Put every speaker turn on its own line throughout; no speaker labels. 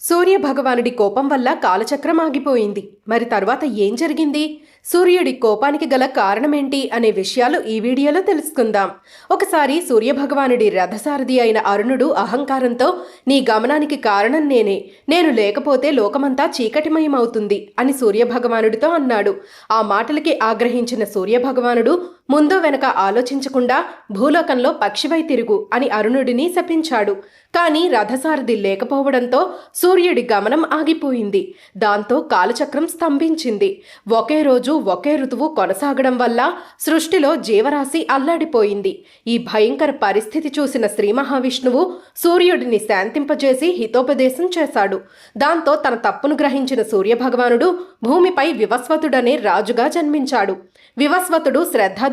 సూర్య భగవానుడి కోపం వల్ల కాలచక్రం ఆగిపోయింది మరి తర్వాత ఏం జరిగింది? సూర్యుడి కోపానికి గల కారణమేంటి అనే విషయాలు ఈ వీడియోలో తెలుసుకుందాం. ఒకసారి సూర్య భగవానుడి రథసారథి అయిన అరుణుడు అహంకారంతో నీ గమనానికి కారణం నేనే. నేను లేకపోతే లోకమంతా చీకటిమయమవుతుంది అని సూర్య భగవానుడితో అన్నాడు. ఆ మాటలకి ఆగ్రహించిన సూర్య భగవానుడు ముందు వెనక ఆలోచించకుండా భూలోకంలో పక్షివై తిరుగు అని అరుణుడిని శపించాడు. కానీ రథసారథి లేకపోవడంతో సూర్యుడి గమనం ఆగిపోయింది. దాంతో కాలచక్రం స్తంభించింది. ఒకే రోజు ఒకే ఋతువు కొనసాగడం వల్ల సృష్టిలో జీవరాశి అల్లాడిపోయింది. ఈ భయంకర పరిస్థితి చూసిన శ్రీ మహావిష్ణువు సూర్యుడిని శాంతింపజేసి హితోపదేశం చేశాడు. దాంతో తన తప్పును గ్రహించిన సూర్యభగవానుడు భూమిపై వివస్వతుడనే రాజుగా జన్మించాడు. వివస్వతుడు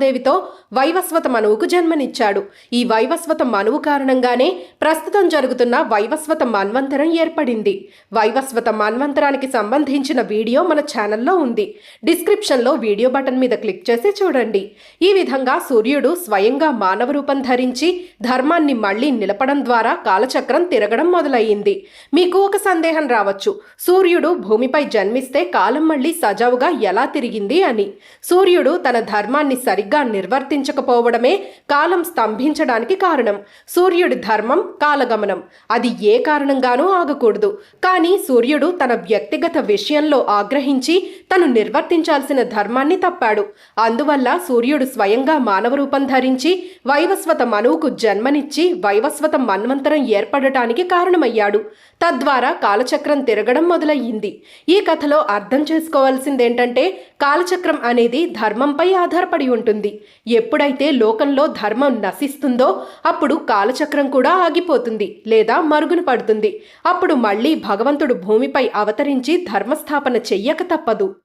సీతాదేవితో వైవస్వత మనువుకు జన్మనిచ్చాడు. ఈ వైవస్వత మనువు కారణంగానే ప్రస్తుతం జరుగుతున్న వైవస్వత మన్వంతరం ఏర్పడింది. వైవస్వత మన్వంతరానికి సంబంధించిన వీడియో మన ఛానల్లో ఉంది. డిస్క్రిప్షన్లో వీడియో బటన్ మీద క్లిక్ చేసి చూడండి. ఈ విధంగా సూర్యుడు స్వయంగా మానవ రూపం ధరించి ధర్మాన్ని మళ్ళీ నిలపడం ద్వారా కాలచక్రం తిరగడం మొదలయ్యింది. మీకు ఒక సందేహం రావచ్చు. సూర్యుడు భూమిపై జన్మిస్తే కాలం మళ్ళీ సజావుగా ఎలా తిరిగింది అని. సూర్యుడు తన ధర్మాన్ని సరిగ్గా నిర్వర్తించకపోవడమే కాలం స్తంభించడానికి కారణం. సూర్యుడి ధర్మం కాలగమనం. అది ఏ కారణంగానూ ఆగకూడదు. కానీ సూర్యుడు తన వ్యక్తిగత విషయంలో ఆగ్రహించి తను నిర్వర్తించాల్సిన ధర్మాన్ని తప్పాడు. అందువల్ల సూర్యుడు స్వయంగా మానవ రూపం ధరించి వైవస్వత మనువుకు జన్మనిచ్చి వైవస్వత మన్వంతరం ఏర్పడటానికి కారణమయ్యాడు. తద్వారా కాలచక్రం తిరగడం మొదలయ్యింది. ఈ కథలో అర్థం చేసుకోవాల్సిందేంటంటే కాలచక్రం అనేది ధర్మంపై ఆధారపడి ఉంటుంది. ఉంటుంది ఎప్పుడైతే లోకంలో ధర్మం నశిస్తుందో అప్పుడు కాలచక్రం కూడా ఆగిపోతుంది లేదా మరుగున పడుతుంది. అప్పుడు మళ్ళీ భగవంతుడు భూమిపై అవతరించి ధర్మస్థాపన చెయ్యక తప్పదు.